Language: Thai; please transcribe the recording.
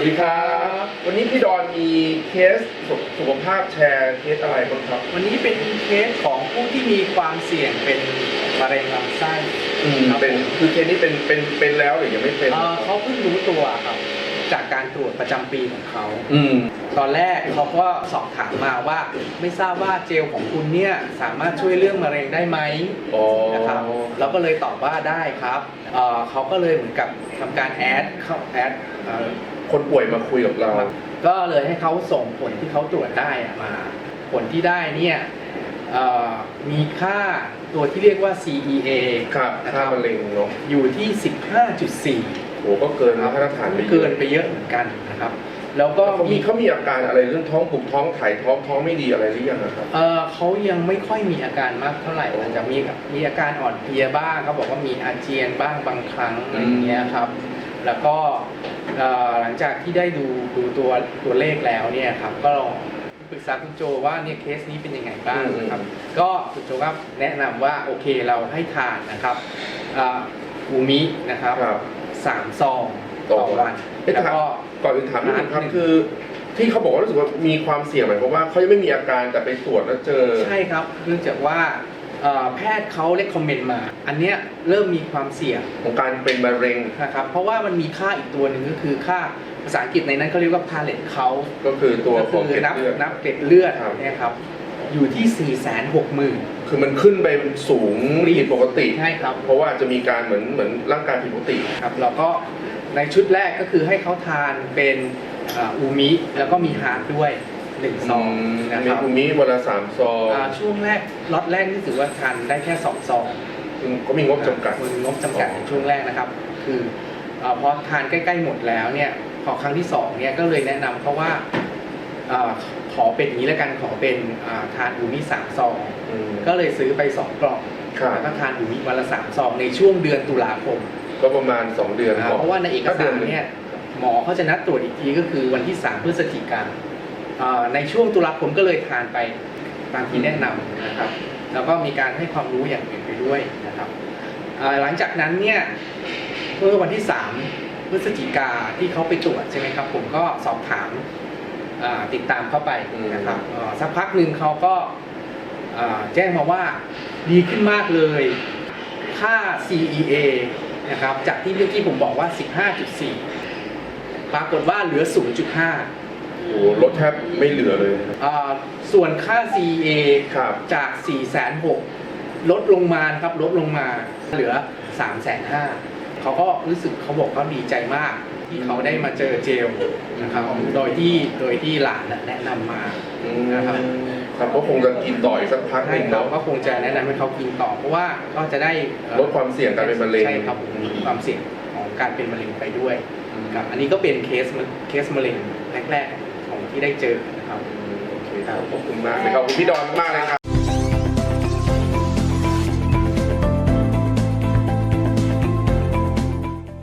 วัสดีครับ วันนี้พี่ดอนมีเคสสุสุขภาพแชร์เคสอะไรบ้างครับ วันนี้เป็นเคสของผู้ที่มีความเสี่ยงเป็นมะเร็งลำไส้อืมครับเป็นคือเคสนี้เป็นเป็นเป็นแล้วหรือยังไม่เป็นเอ่อเขาเพิ่งรู้ตัวครับ จากการตรวจประจำปีของเขา อืม ตอนแรกเขาก็สอบถามมาว่า ไม่ทราบว่าเจลของคุณเนี่ยสามารถช่วยเรื่องมะเร็งได้ไหมอ๋อนะครับเราก็เลยตอบว่าได้ครับเอ่อเขาก็เลยเหมือนกับทำการแอดเข้าแอดเอ่อ คนป่วยมาคุยกับเรา ก็เลยให้เขาส่งผลที่เขาตรวจได้อะมา ผลที่ได้เนี่ย เอ่อมีค่าตัวที่เรียกว่า CEA ครับนะคค่ารับมะเร็งเนาะอยู่ที่ 15.4 โอ้ก็เกินมาตรฐานไปยอะเกินไปเยอะเหมือนกันนะครับ แล้วก็เขามีมีเขามีอาการอะไรเรื่องท้องผูกท้องถ่ายท้องท้องไม่ดีอะไรหรือยังอะครับ เอ่อเขายังไม่ค่อยมีอาการมากเท่าไหร่อาจจะมีมีอาการอ่อนเพลียบ้างเขาบอกว่ามีอาเจียนบ้างบางครั้งอะไรอย่างเงี้ยครับ แล้วก็เอ่อหลังจากที่ได้ดูดูตัวตัวเลขแล้วเนี่ยครับก็ลอง ปรึกษาคุณโจว่าเนี่ยเคสนี้เป็นยังไงบ้างนะครับ ก็คุณโจก็แนะนำว่าโอเคเราให้ทานนะครับอ่าอูมินะครับครับสามซองต่อวันเอ๊ะแล้วถามก็ก่อนอื่นถามนิดนึงครับหนึ่งคือที่เขาบอกว่ารู้สึกว่ามีความเสี่ยงหมายความว่าเขายังไม่มีอาการแต่ไปตรวจแล้วเจอ ใช่ครับเนื่องจากว่าเอ่อแพทย์เขาเล c คอมเมนต์มา อันเนี้ยเริ่มมีความเสี่ยงของการเป็นมะเร็งนะครับเพราะว่ามันมีค่าอีกตัวหนึ่งก็คือค่า ภาษาอังกฤษในนั้นเขาเรียกว่า pallet count ก็คือตัวก็ของคืเกล็ดนับเลือด นับเกล็ดเลือดครับ เนี่ยครับอยู่ที่ 4 6 0 0 0 0 คือมันขึ้นไปสูงผิดปกติ ใช่ครับ เพราะว่าจะมีการเหมือนเหมือนร่างกายผิดปกติ ครับแล้วก็ในชุดแรกก็คือให้เขาทานเป็นอ่าอูมิ แล้วก็มีฮาร์ดด้วยหนึ่งซองนะมีครับภูมิวันละสามซองอ่าช่วงแรกล็อตแรกนี่ถือว่าทานได้แค่สองซองซึ่งก็มีงบจำกัดมีงบจำกัดในช่วงแรกนะครับ คือเอ่อพอทานใกล้ ๆ หมดแล้วเนี่ยพ อครั้งที่สองเนี่ยก็เลยแนะนำเขาว่าเอ่อขอเป็นอย่างนี้แล้วกันขอเป็นอ่าทานอูมิสามซอง อืมก็เลยซื้อไปสองกล่องครับแล้วก็ทานอูมิวันละสามซองในช่วงเดือนตุลาคม ก็ประมาณ 2 เดือนนะก่อนเพราะว่าในเอกสารเนี่ยหมอเขาจะนัดตรวจอีกทีก็คือวันที่ 3 พฤศจิกายนอ่าในช่วงตุลาคมก็เลยทานไปตามที่แนะนำนะครับ แล้วก็มีการให้ความรู้อย่างอื่นไปด้วยนะครับอ่าหลังจากนั้นเนี่ยเมื่อวันที่ 3 พฤศจิกาที่เขาไปตรวจใช่ไหมครับ ผมก็สอบถามอ่าติดตามเข้าไปนะครับอ่าสักพักหนึ่งเขาก็อ่าแจ้งมาว่าดีขึ้นมากเลยค่า CEA นะครับจากที่เมื่อกี้ผมบอกว่า 15.4 ปรากฏว่าเหลือ 0.5 โอ้โหลดแทบไม่เหลือเลยอ่าส่วนค่า CEA ครับจาก 4,600ลดลงมานะครับลดลงมาเหลือ 3,500 เขาก็รู้สึกเขาบอกเขาดีใจมากที่เขาได้มาเจอเจลนะครับ โดยที่โดยที่หลานน่ะแนะนำมานะครับ ครับก็คงจะกินต่ออีกสักพักหให้นึ่งเขาเนาะก็คงจะแนะนำให้เขากินต่อ เพราะว่าก็จะได้เอ่อลดความเสี่ยงการเป็นมะเร็ง ใช่ครับผมลดความเสี่ยงของการเป็นมะเร็งไปด้วยครับ อันนี้ก็เป็นเคสมะเคสมะเร็งแรกๆของที่ได้เจอนะครับอืมโอเคครับขอบคุณมากเลยครับขอบคุณพี่ดอนมากเลยครับ